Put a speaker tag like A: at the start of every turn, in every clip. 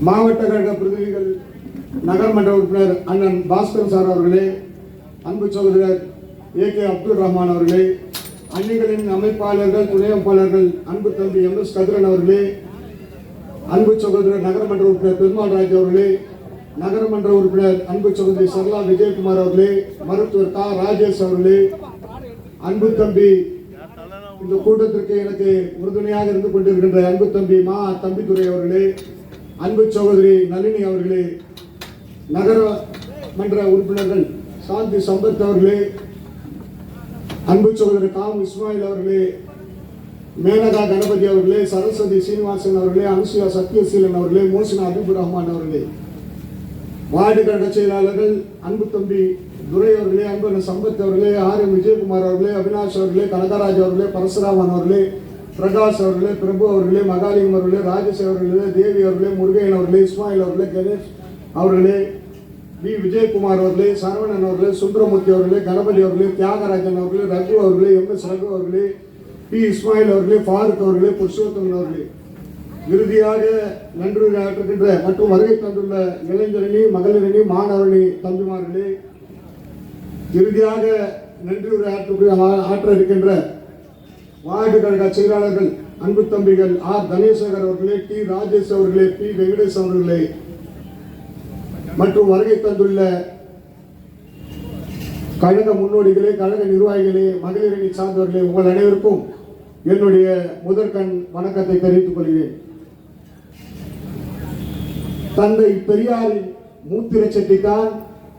A: மாவட்ட கழக பிரதிநிதிகள் நகர்மன்ற உறுப்பினர் அண்ணன் பாஸ்கர் சார் அவர்களே அன்பு சகோதரர் ஏ கே அப்துல் ரஹ்மான் அவர்களே அன்னிகளின் அமைப்பாளர்கள் துணை அமைப்பாளர்கள் அன்பு தம்பி எம் எஸ் கதிரன் அவர்களே அன்பு சகோதரர் நகரமன்ற உறுப்பினர் பெருமாள் ராஜ் அவர்களே நகரமன்ற உறுப்பினர் அன்பு சகோதரி சரளா விஜயகுமார் அவர்களே மருத்துவர் கா. ராஜேஷ் அவர்களே அன்பு தம்பி இந்த கூட்டத்திற்கு எனக்கு உறுதுணையாக இருந்து கொண்டிருக்கின்ற அன்பு தம்பி மா தம்பித்துறை அவர்களே அன்பு சகோதரி நளினி அவர்களே நகர மன்ற உறுப்பினர்கள் சாந்தி சம்பத் அவர்களே அன்பு சகோதரர் காம் இஸ்மாயில் அவர்களே மேனகா கணபதி அவர்களே சரஸ்வதி சீனிவாசன் அவர்களே அனுசுயா சத்யசீலன் அவர்களே மோசினா அபிபுர் ரஹ்மான் அவர்களே. வார்டு கழக செயலாளர்கள் அன்பு தம்பி துரை அவர்களே அன்பு சம்பத் அவர்களே ஆர் எம் விஜயகுமார் அவர்களே அவினாஷ் அவர்களே கனகராஜ் அவர்களே பரசுராமன் அவர்களே பிரகாஷ் அவர்களே பிரபு அவர்களே மகாலிங்கம் அவர்களே ராஜேஷ் அவர்களே தேவி அவர்களே முருகையன் அவர்களே இஸ்மாயில் அவர்களே கணேஷ் அவர்களே வி. விஜயகுமார் அவர்களே சரவணன் அவர்களே சுந்தரமூர்த்தி அவர்களே கணபதி அவர்களே தியாகராஜன் அவர்களே ரகு அவர்களே எம். எஸ். ரகு அவர்களே பி. இஸ்மாயில் அவர்களே ஃபாரூக் அவர்களே புருஷோத்தமன் அவர்களே. இறுதியாக நன்றி ஆற்றுகின்ற மற்றும் வருகை தந்துள்ள இளைஞரணி மகளிரணி மாணவரணி தம்பிமார்களே இறுதியாக நன்றி ஆற்று ஆற்ற இருக்கின்ற வார்டு கழக செயலாளர்கள் அன்பு தம்பிகள் ஆர் தனேசகர் அவர்களே டி ராஜேஷ் அவர்களே பி வெங்கடேஷ் அவர்களே மற்றும் வருகை தந்துள்ள கழக முன்னோடிகளே கழக நிர்வாகிகளே மகளிரணி சார்ந்தவர்களே உங்கள் அனைவருக்கும் என்னுடைய முதற்கண் வணக்கத்தை தெரிவித்துக் கொள்கிறேன். தந்தை பெரியாரின் மூத்திர சட்டிதான்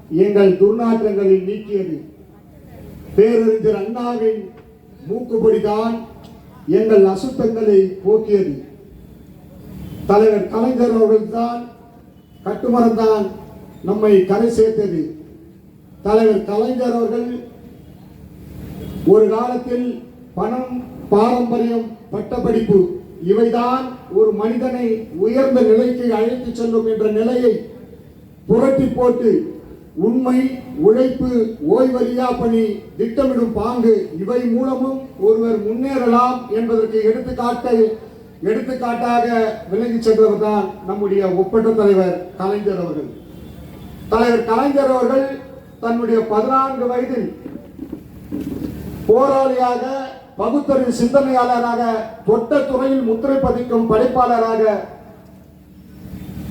A: எங்கள் துர்நாற்றங்களை நீக்கியது. பேரறிஞர் அண்ணாவின் மூக்குப்படிதான் எங்கள் அசுத்தங்களை போக்கியது. தலைவர் கலைஞர் அவர்கள்தான் கட்டுமரம்தான் நம்மை கரை சேர்த்தது. தலைவர் கலைஞர் அவர்கள் ஒரு காலத்தில் பணம் பாரம்பரியம் பட்டப்படிப்பு இவைதான் ஒரு மனிதனை உயர்ந்த நிலைக்கு அழைத்து செல்லும் என்ற நிலையை புரட்டி போட்டு உண்மை உழைப்பு ஓய்வறியா பணி திட்டமிடும் பாங்கு இவை மூலமும் ஒருவர் முன்னேறலாம் என்பதற்கு எடுத்துக்காட்டு எடுத்துக்காட்டாக விளங்கி சென்றவர் தான் நம்முடைய ஒப்பற்ற தலைவர் கலைஞர் அவர்கள். தலைவர் கலைஞர் அவர்கள் தன்னுடைய பதினான்கு வயதில் போராளியாக பகுத்தறிவு சிந்தனையாளராக தொட்ட துறையில் முத்திரை பதிக்கும் படைப்பாளராக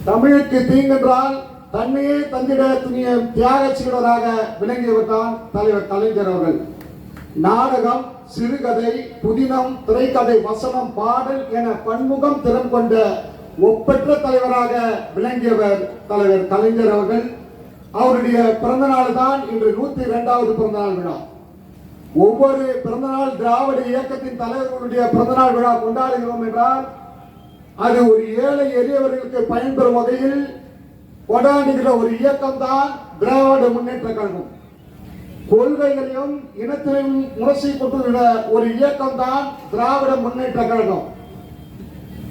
A: தமிழுக்கு தீங்கென்றால் தன்னையே தந்திட துணிய தியாக சீடராக விளங்கியவர் தான் தலைவர் கலைஞர் அவர்கள். நாடகம் சிறுகதை புதினம் திரைக்கதை வசனம் பாடல் என பன்முகம் திறம் கொண்ட ஒப்பற்ற தலைவராக விளங்கியவர் தலைவர் கலைஞர் அவர்கள். அவருடைய பிறந்த நாள் தான் இன்று நூத்தி இரண்டாவது பிறந்த நாள் விழா. ஒவ்வொரு பிறந்தநாள் திராவிட இயக்கத்தின் தலைவர்களுடைய பிறந்தநாள் விழா கொண்டாடுகிறோம் என்றால் அது ஒரு ஏழை எளியவர்களுக்கு பயன்பெறும் வகையில் கொண்டாடுகிற ஒரு இயக்கம் தான் திராவிட முன்னேற்ற கழகம். கொள்கைகளையும் இனத்திலையும் முரசி கொண்டுள்ள ஒரு இயக்கம் தான் திராவிட முன்னேற்ற கழகம்.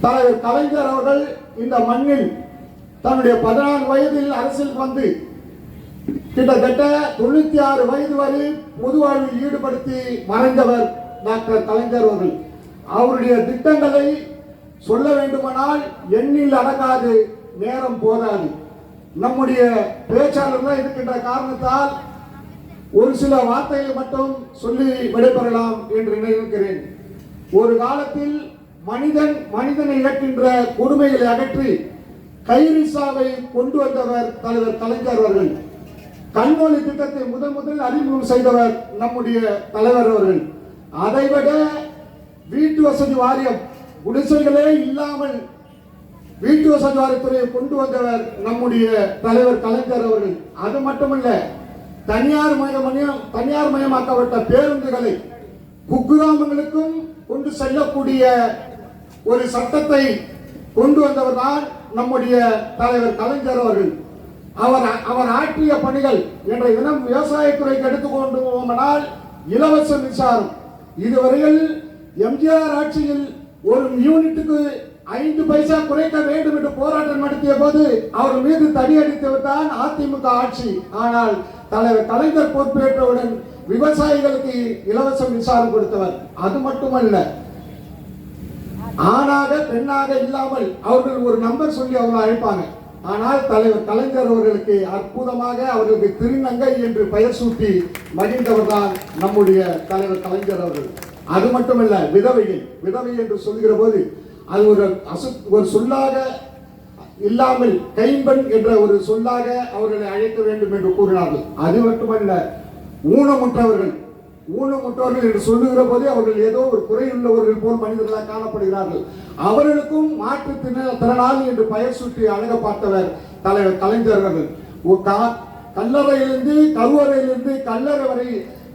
A: தலைவர் கலைஞர் அவர்கள் இந்த மண்ணில் தன்னுடைய பதினான்கு வயதில் அரசியல் வந்து கிட்டத்தட்ட தொண்ணூத்தி ஆறு வயது வரை பொது வாழ்வில் ஈடுபடுத்தி மறைந்தவர் டாக்டர் கலைஞர் அவர்கள். அவருடைய திட்டங்களை சொல்ல வேண்டுமானால் எண்ணில் அடங்காது நேரம் போதாது. நம்முடைய பேச்சாளர்கள் இருக்கின்ற காரணத்தால் ஒரு சில வார்த்தைகளை மட்டும் சொல்லி விடைபெறலாம் என்று நினைக்கிறேன். ஒரு காலத்தில் மனிதன் மனிதனை இழக்கின்ற கொடுமைகளை அகற்றி கைரிசாவை கொண்டு வந்தவர் தலைவர் கலைஞர் அவர்கள். கண்மொழி திட்டத்தை முதன் முதல் அறிமுகம் செய்தவர் நம்முடைய தலைவர் அவர்கள். அதைவிட வீட்டு வசதி வாரியம் குடிசைகளே இல்லாமல் வீட்டு வசதி கொண்டு வந்தவர் நம்முடைய தலைவர் கலைஞர் அவர்கள். அது மட்டுமல்ல தனியார் மயமயம் தனியார் மயமாக்கப்பட்ட பேருந்துகளை குக்கிராமங்களுக்கும் கொண்டு செல்லக்கூடிய ஒரு சட்டத்தை கொண்டு வந்தவர் தான் நம்முடைய தலைவர் கலைஞர் அவர்கள். அவர் அவர் ஆற்றிய பணிகள் என்ற இனம் விவசாயத்துறைக்கு எடுத்துக்கொண்டு போனால் இலவச மின்சாரம். இதுவரையில் எம்ஜிஆர் ஆட்சியில் ஒரு யூனிட்டுக்கு ஐந்து பைசா குறைக்க வேண்டும் என்று போராட்டம் நடத்திய போது அவர் மீது தடியடித்தவர் தான் அதிமுக ஆட்சி. ஆனால் தலைவர் கலைஞர் பொறுப்பேற்றவுடன் விவசாயிகளுக்கு இலவச மின்சாரம் கொடுத்தவர். அது மட்டுமல்ல ஆணாக பெண்ணாக இல்லாமல் அவர்கள் ஒரு நம்பர் சொல்லி அவங்க அழைப்பாங்க. ஆனால் தலைவர் கலைஞர் அவர்களுக்கு அற்புதமாக அவர்களுக்கு திருநங்கை என்று பெயர் சூட்டி மகிழ்ந்தவர் தான் நம்முடைய தலைவர் கலைஞர் அவர்கள். அது மட்டுமல்ல விதவைகள். விதவை என்று சொல்கிற போது அது ஒரு அசு ஒரு சொல்லாக இல்லாமல் கைம்பெண் என்ற ஒரு சொல்லாக அவர்களை அழைக்க வேண்டும் என்று கூறினார்கள். அது மட்டுமல்ல ஊனமுற்றவர்கள் ஊனமுற்றவர்கள் என்று சொல்லுகிற போதே அவர்கள் ஏதோ ஒரு குறையுள்ளவர்கள் போல் மனிதர்களாக காணப்படுகிறார்கள். அவர்களுக்கும் மாற்றுத்திறன திறனாளி என்று பெயர் சுற்றி அழக பார்த்தவர் தலைவர் கலைஞர் அவர்கள். கல்லறையிலிருந்து கருவறையிலிருந்து கல்லறை வரை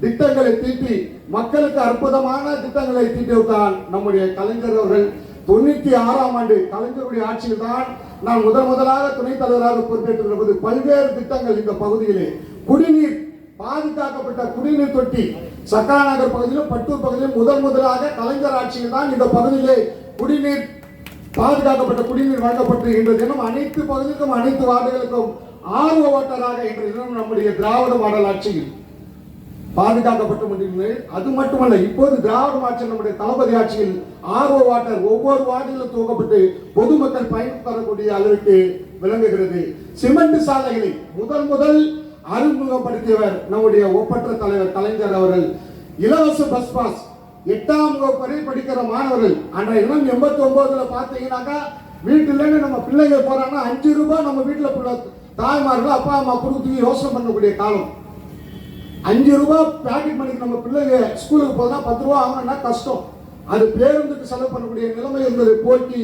A: திட்டங்களை தீட்டி மக்களுக்கு அற்புதமான திட்டங்களை தீட்டிவிட்டான் நம்முடைய கலைஞர் அவர்கள். தொண்ணூத்தி ஆறாம் ஆண்டு கலைஞருடைய ஆட்சியில் தான் நான் முதல் முதலாக துணைத் தலைவராக பொறுப்பேற்றுகிற போது பல்வேறு திட்டங்கள் இந்த பகுதியிலே குடிநீர் பாதுகாக்கப்பட்ட குடிநீர் தொட்டி சக்கரா நகர் பகுதியிலும் பட்டூர் பகுதியிலும் முதல் முதலாக கலைஞர் ஆட்சியில் தான் இந்த பகுதியிலே குடிநீர் பாதுகாக்கப்பட்ட குடிநீர் வழங்கப்பட்டு இன்று தினம் அனைத்து பகுதிக்கும் அனைத்து வார்டுகளுக்கும் ஆர்வ ஓட்டராக இன்று தினம் நம்முடைய திராவிட மாடல் ஆட்சியில் பாதுகாக்கப்பட்டு கொண்டிருந்தது அது மட்டுமல்ல இப்போது திராவிட ஆட்சி நம்முடைய தளபதி ஆட்சியில் ஆர்வ வாட்டர் ஒவ்வொரு வார்டிலும் துவக்கப்பட்டு பொதுமக்கள் பயன் தரக்கூடிய அளவிற்கு விளங்குகிறது. சிமெண்ட் சாலைகளை முதல் முதல் அறிமுகப்படுத்தியவர் நம்முடைய ஒப்பற்ற தலைவர் கலைஞர் அவர்கள். இலவச பஸ் பாஸ் எட்டாம் வகுப்பு வரை படிக்கிற மாணவர்கள். அன்றைய தினம் எண்பத்தி ஒன்பதுல பாத்தீங்கன்னாக்கா வீட்டுல நம்ம பிள்ளைங்க போறாங்கன்னா அஞ்சு ரூபாய் நம்ம வீட்டுல தாய்மார்கள் அப்பா அம்மா கொடுத்து யோசனை பண்ணக்கூடிய காலம். அஞ்சு ரூபாய் பேக்கெட் மணிக்கு நம்ம பிள்ளைங்க ஸ்கூலுக்கு போனா பத்து ரூபா ஆகணும்னா கஷ்டம். அது பேருந்துக்கு செலவு பண்ணக்கூடிய நிலைமை என்பதை போக்கி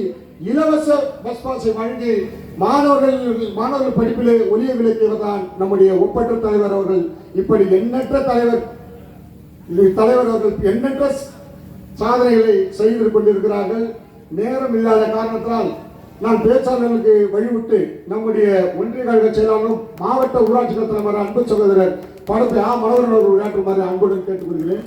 A: இலவச பஸ் பாஸை வழங்கி மாணவர்கள் மாணவர்கள் படிப்பிலே ஒளிய விளக்கியவர் நம்முடைய ஒப்பற்ற தலைவர் அவர்கள். இப்படி எண்ணற்ற தலைவர் தலைவர் அவர்கள் எண்ணற்ற சாதனைகளை செய்து கொண்டிருக்கிறார்கள். நேரம் இல்லாத காரணத்தினால் நான் பேச்சாளர்களுக்கு வழிவிட்டு நம்முடைய ஒன்றிய கழக செயலாளரும் மாவட்ட ஊராட்சி தலைவர் அன்பு சகோதரர் படத்தை ஆ மனோகரன் அவர்கள் மாதிரி அன்புடன் கேட்டுக்கொள்கிறேன்.